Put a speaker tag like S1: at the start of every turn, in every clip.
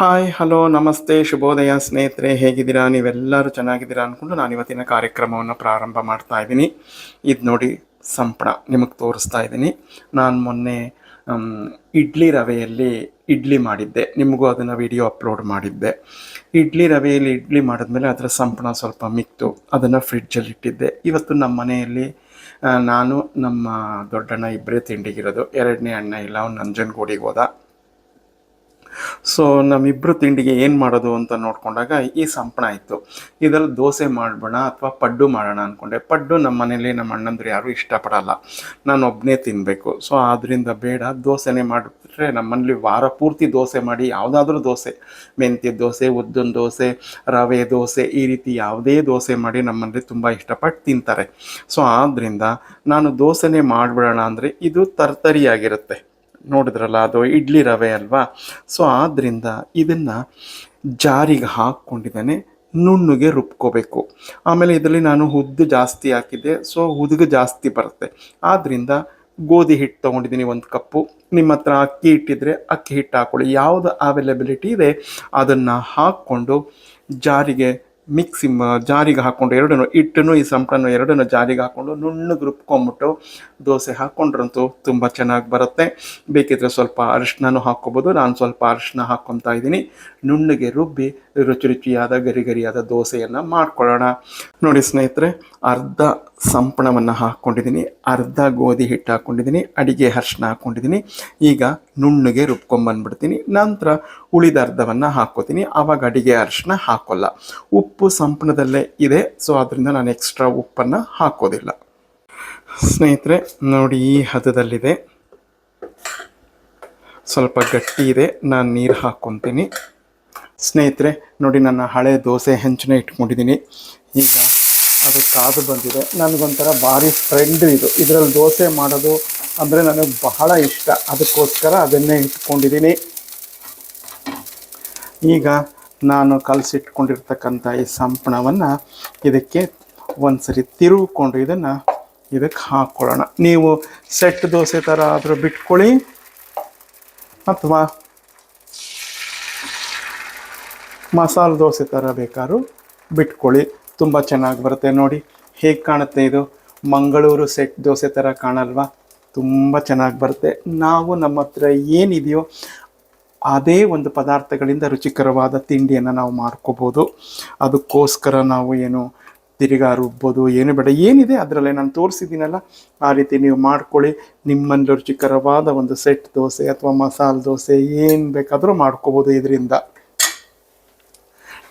S1: Hi hello ನಮಸ್ತೆ, ಶುಭೋದಯ ಸ್ನೇಹಿತರೆ, ಹೇಗಿದ್ದೀರಾ? ನೀವೆಲ್ಲರೂ ಚೆನ್ನಾಗಿದ್ದೀರಾ ಅಂದ್ಕೊಂಡು ನಾನು ಇವತ್ತಿನ ಕಾರ್ಯಕ್ರಮವನ್ನು ಪ್ರಾರಂಭ ಮಾಡ್ತಾ ಇದ್ದೀನಿ. ಇದು ನೋಡಿ ಸಂಪಣ ನಿಮಗೆ ತೋರಿಸ್ತಾ ಇದ್ದೀನಿ. ನಾನು ಮೊನ್ನೆ ಇಡ್ಲಿ ರವೆಯಲ್ಲಿ ಇಡ್ಲಿ ಮಾಡಿದ್ದೆ. ನಿಮಗೂ ಅದನ್ನು ವಿಡಿಯೋ ಅಪ್ಲೋಡ್ ಮಾಡಿದ್ದೆ. ಇಡ್ಲಿ ರವೆಯಲ್ಲಿ ಇಡ್ಲಿ ಮಾಡಿದ್ಮೇಲೆ ಅದರ ಸಂಪಣ ಸ್ವಲ್ಪ ಮಿಕ್ತು. ಅದನ್ನು ಫ್ರಿಡ್ಜಲ್ಲಿ ಇಟ್ಟಿದ್ದೆ. ಇವತ್ತು ನಮ್ಮ ಮನೆಯಲ್ಲಿ ನಾನು ನಮ್ಮ ದೊಡ್ಡಣ್ಣ ಇಬ್ಬರೇ ತಿಂಡಿಗಿರೋದು. ಎರಡನೇ ಅಣ್ಣ ಇಲ್ಲ, ಅವ್ನು ನಂಜನಗೂಡಿಗೆ ಹೋದ. ಸೊ ನಮ್ಮಿಬ್ಬರು ತಿಂಡಿಗೆ ಏನು ಮಾಡೋದು ಅಂತ ನೋಡಿಕೊಂಡಾಗ ಈ ಸಂಪಣ ಇತ್ತು. ಇದರಲ್ಲಿ ದೋಸೆ ಮಾಡೋಣ ಅಥವಾ ಪಡ್ಡು ಮಾಡೋಣ ಅಂದ್ಕೊಂಡೆ ಪಡ್ಡು ನಮ್ಮ ಮನೇಲಿ ನಮ್ಮ ಅಣ್ಣಂದ್ರು ಯಾರೂ ಇಷ್ಟಪಡಲ್ಲ. ನಾನು ಒಬ್ಬನೇ ತಿನ್ನಬೇಕು ಸೊ ಆದ್ದರಿಂದ ಬೇಡ. ದೋಸೆನೇ ಮಾಡಿಬಿಟ್ರೆ ನಮ್ಮಲ್ಲಿ ವಾರ ಪೂರ್ತಿ ದೋಸೆ ಮಾಡಿ ಯಾವುದಾದ್ರೂ ದೋಸೆ. ಮೆಂತ್ಯ ದೋಸೆ, ಉದ್ದಿನ ದೋಸೆ, ರವೆ ದೋಸೆ ಈ ರೀತಿ ಯಾವುದೇ ದೋಸೆ ಮಾಡಿ ನಮ್ಮಲ್ಲಿ ತುಂಬ ಇಷ್ಟಪಟ್ಟು ತಿಂತಾರೆ. ಸೊ ಆದ್ದರಿಂದ ನಾನು ದೋಸೆನೇ ಮಾಡಿಬಿಡೋಣ ಅಂದರೆ ಇದು ತರ್ತರಿಯಾಗಿರುತ್ತೆ. ನೋಡಿದ್ರಲ್ಲ, ಅದು ಇಡ್ಲಿ ರವೆ ಅಲ್ವಾ? ಸೊ ಆದ್ದರಿಂದ ಇದನ್ನು ಜಾರಿಗೆ ಹಾಕ್ಕೊಂಡಿದ್ದಾನೆ, ನುಣ್ಣಗೆ ರುಬ್ಕೋಬೇಕು. ಆಮೇಲೆ ಇದರಲ್ಲಿ ನಾನು ಹುದ್ದು ಜಾಸ್ತಿ ಹಾಕಿದ್ದೆ ಸೊ ಹುದುಗು ಜಾಸ್ತಿ ಬರುತ್ತೆ. ಆದ್ದರಿಂದ ಗೋಧಿ ಹಿಟ್ಟು ತೊಗೊಂಡಿದ್ದೀನಿ ಒಂದು ಕಪ್ಪು. ನಿಮ್ಮ ಹತ್ರ ಅಕ್ಕಿ ಹಿಟ್ಟಿದ್ರೆ ಅಕ್ಕಿ ಹಿಟ್ಟು ಹಾಕ್ಕೊಳ್ಳಿ ಯಾವುದು ಅವೈಲೆಬಿಲಿಟಿ ಇದೆ, ಅದನ್ನು ಹಾಕ್ಕೊಂಡು ಜಾರಿಗೆ ಮಿಕ್ಸಿ ಮ ಜಾರಿಗೆ ಹಾಕ್ಕೊಂಡು ಎರಡನ್ನು ಹಿಟ್ಟನ್ನು, ಈ ಸಂಪಳನ್ನು ಎರಡನ್ನು ಜಾರಿಗೆ ಹಾಕ್ಕೊಂಡು ನುಣ್ಣಗೆ ರುಬ್ಕೊಂಬಿಟ್ಟು ದೋಸೆ ಹಾಕ್ಕೊಂಡ್ರಂತೂ ತುಂಬ ಚೆನ್ನಾಗಿ ಬರುತ್ತೆ. ಬೇಕಿದ್ರೆ ಸ್ವಲ್ಪ ಅರಿಶಿನೂ ಹಾಕ್ಕೋಬೋದು. ನಾನು ಸ್ವಲ್ಪ ಅರಿಶಿನ ಹಾಕ್ಕೊತಾ ಇದ್ದೀನಿ. ನುಣ್ಣಗೆ ರುಬ್ಬಿ ರುಚಿ ರುಚಿಯಾದ, ಗರಿ ಗರಿಯಾದ ದೋಸೆಯನ್ನು ಮಾಡ್ಕೊಳ್ಳೋಣ. ನೋಡಿ ಸ್ನೇಹಿತರೆ, ಅರ್ಧ ಸಂಪಣವನ್ನು ಹಾಕ್ಕೊಂಡಿದ್ದೀನಿ ಅರ್ಧ ಗೋಧಿ ಹಿಟ್ಟು ಹಾಕ್ಕೊಂಡಿದ್ದೀನಿ ಅಡಿಗೆ ಅರಿಶಿನ ಹಾಕ್ಕೊಂಡಿದ್ದೀನಿ ಈಗ ನುಣ್ಣಗೆ ರುಬ್ಕೊಂಬಂದ್ಬಿಡ್ತೀನಿ ನಂತರ ಉಳಿದ ಅರ್ಧವನ್ನು ಹಾಕ್ಕೋತೀನಿ. ಆವಾಗ ಅಡಿಗೆ ಅರಿಶಿನ ಹಾಕೋಲ್ಲ. ಉಪ್ಪು ಸಂಪಣದಲ್ಲೇ ಇದೆ. ಸೊ ಅದರಿಂದ ನಾನು ಎಕ್ಸ್ಟ್ರಾ ಉಪ್ಪನ್ನು ಹಾಕೋದಿಲ್ಲ. ಸ್ನೇಹಿತರೆ, ನೋಡಿ ಈ ಹದದಲ್ಲಿದೆ. ಸ್ವಲ್ಪ ಗಟ್ಟಿ ಇದೆ. ನಾನು ನೀರು ಹಾಕ್ಕೊತೀನಿ ಸ್ನೇಹಿತರೆ, ನೋಡಿ ನನ್ನ ಹಳೆ ದೋಸೆ ಹೆಂಚನ್ನ ಇಟ್ಕೊಂಡಿದ್ದೀನಿ. ಈಗ ಅದು ಕಾದು ಬಂದಿದೆ. ನನಗೊಂಥರ ಭಾರಿ ಫ್ರೆಂಡ್ ಇದು. ಇದರಲ್ಲಿ ದೋಸೆ ಮಾಡೋದು ಅಂದರೆ ನನಗೆ ಬಹಳ ಇಷ್ಟ. ಅದಕ್ಕೋಸ್ಕರ ಅದನ್ನೇ ಇಟ್ಕೊಂಡಿದ್ದೀನಿ. ಈಗ ನಾನು ಕಲಸಿಟ್ಕೊಂಡಿರ್ತಕ್ಕಂಥ ಈ ಸಂಪಣವನ್ನು ಇದಕ್ಕೆ ಒಂದು ಸರಿ ತಿರುಗಿಕೊಂಡು ಇದನ್ನು ಇದಕ್ಕೆ ಹಾಕ್ಕೊಳ್ಳೋಣ ನೀವು ಸೆಟ್ ದೋಸೆ ಥರ ಆದರೂ ಬಿಟ್ಕೊಳ್ಳಿ ಅಥವಾ ಮಸಾಲೆ ದೋಸೆ ಥರ ಬೇಕಾದ್ರೂ ಬಿಟ್ಕೊಳ್ಳಿ. ತುಂಬ ಚೆನ್ನಾಗಿ ಬರುತ್ತೆ ನೋಡಿ. ಹೇಗೆ ಕಾಣುತ್ತೆ ಇದು? ಮಂಗಳೂರು ಸೆಟ್ ದೋಸೆ ಥರ ಕಾಣಲ್ವಾ? ತುಂಬ ಚೆನ್ನಾಗಿ ಬರುತ್ತೆ. ನಾವು ನಮ್ಮ ಹತ್ರ ಏನಿದೆಯೋ ಅದೇ ಒಂದು ಪದಾರ್ಥಗಳಿಂದ ರುಚಿಕರವಾದ ತಿಂಡಿಯನ್ನು ನಾವು ಮಾಡ್ಕೋಬೋದು. ಅದಕ್ಕೋಸ್ಕರ ನಾವು ಏನು ತಿರುಗಾ ರುಬ್ಬೋದು, ಏನು ಬೇಡ. ಏನಿದೆ ಅದರಲ್ಲೇ ನಾನು ತೋರಿಸಿದ್ದೀನಲ್ಲ, ಆ ರೀತಿ ನೀವು ಮಾಡ್ಕೊಳ್ಳಿ. ನಿಮ್ಮಲ್ಲಿ ರುಚಿಕರವಾದ ಒಂದು ಸೆಟ್ ದೋಸೆ ಅಥವಾ ಮಸಾಲೆ ದೋಸೆ ಏನು ಬೇಕಾದರೂ ಮಾಡ್ಕೋಬೋದು ಇದರಿಂದ.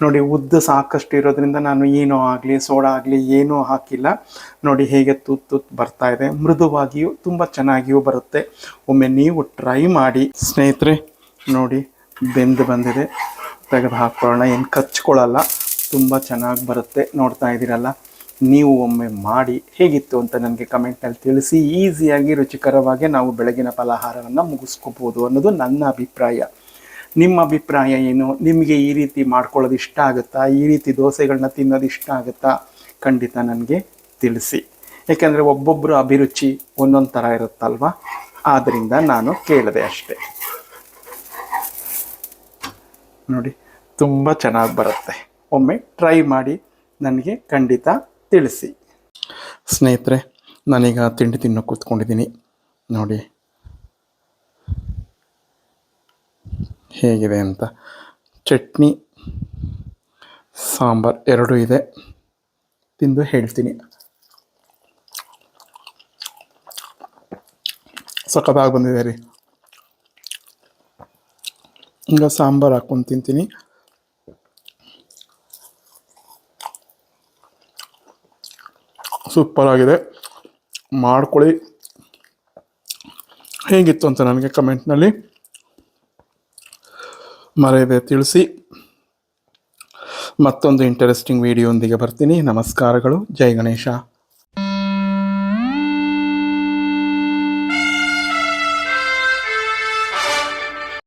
S1: ನೋಡಿ, ಉದ್ದು ಸಾಕಷ್ಟು ಇರೋದ್ರಿಂದ ನಾನು ಏನೋ ಆಗಲಿ, ಸೋಡಾ ಆಗಲಿ ಏನೂ ಹಾಕಿಲ್ಲ. ನೋಡಿ, ಹೇಗೆ ತುತ್ತು ತುತ್ತು ಬರ್ತಾ ಇದೆ. ಮೃದುವಾಗಿಯೂ ತುಂಬ ಚೆನ್ನಾಗಿಯೂ ಬರುತ್ತೆ. ಒಮ್ಮೆ ನೀವು ಟ್ರೈ ಮಾಡಿ. ಸ್ನೇಹಿತರೆ, ನೋಡಿ, ಬೆಂದು ಬಂದಿದೆ. ತೆಗೆದು ಹಾಕ್ಕೊಳ್ಳೋಣ ಏನು ಕಚ್ಕೊಳ್ಳಲ್ಲ. ತುಂಬ ಚೆನ್ನಾಗಿ ಬರುತ್ತೆ. ನೋಡ್ತಾ ಇದ್ದೀರಲ್ಲ? ನೀವು ಒಮ್ಮೆ ಮಾಡಿ. ಹೇಗಿತ್ತು ಅಂತ ನನಗೆ ಕಮೆಂಟ್ನಲ್ಲಿ ತಿಳಿಸಿ. ಈಸಿಯಾಗಿ ರುಚಿಕರವಾಗಿ ನಾವು ಬೆಳಗಿನ ಫಲಾಹಾರವನ್ನು ಮುಗಿಸ್ಕೋಬೋದು ಅನ್ನೋದು ನನ್ನ ಅಭಿಪ್ರಾಯ. ನಿಮ್ಮ ಅಭಿಪ್ರಾಯ ಏನು? ನಿಮಗೆ ಈ ರೀತಿ ಮಾಡ್ಕೊಳ್ಳೋದು ಇಷ್ಟ ಆಗುತ್ತಾ? ಈ ರೀತಿ ದೋಸೆಗಳನ್ನ ತಿನ್ನೋದು ಇಷ್ಟ ಆಗುತ್ತಾ? ಖಂಡಿತ ನನಗೆ ತಿಳಿಸಿ. ಯಾಕೆಂದರೆ ಒಬ್ಬೊಬ್ಬರು ಅಭಿರುಚಿ ಒಂದೊಂದು ಥರ ಇರುತ್ತಲ್ವ? ಆದ್ದರಿಂದ ನಾನು ಕೇಳಿದೆ ಅಷ್ಟೇ. ನೋಡಿ, ತುಂಬ ಚೆನ್ನಾಗಿ ಬರುತ್ತೆ. ಒಮ್ಮೆ ಟ್ರೈ ಮಾಡಿ ನನಗೆ ಖಂಡಿತ ತಿಳಿಸಿ. ಸ್ನೇಹಿತರೆ, ನಾನೀಗ ತಿಂಡಿ ತಿನ್ನೋ ಕೂತ್ಕೊಂಡಿದ್ದೀನಿ. ನೋಡಿ ಹೇಗಿದೆ ಅಂತ. ಚಟ್ನಿ, ಸಾಂಬಾರ್ ಎರಡೂ ಇದೆ. ತಿಂದು ಹೇಳ್ತೀನಿ. ಸಖತ್ತಾಗಿ ಬಂದಿದೆ ರೀ. ಈಗ ಸಾಂಬಾರು ಹಾಕ್ಕೊಂಡು ತಿಂತೀನಿ. ಸೂಪರಾಗಿದೆ. ಮಾಡ್ಕೊಳ್ಳಿ. ಹೇಗಿತ್ತು ಅಂತ ನನಗೆ ಕಮೆಂಟ್ನಲ್ಲಿ ಮರೆಯದೆ ತಿಳಿಸಿ. ಮತ್ತೊಂದು ಇಂಟರೆಸ್ಟಿಂಗ್ ವಿಡಿಯೋಂದಿಗೆ ಬರ್ತೀನಿ. ನಮಸ್ಕಾರಗಳು. ಜೈ ಗಣೇಶ.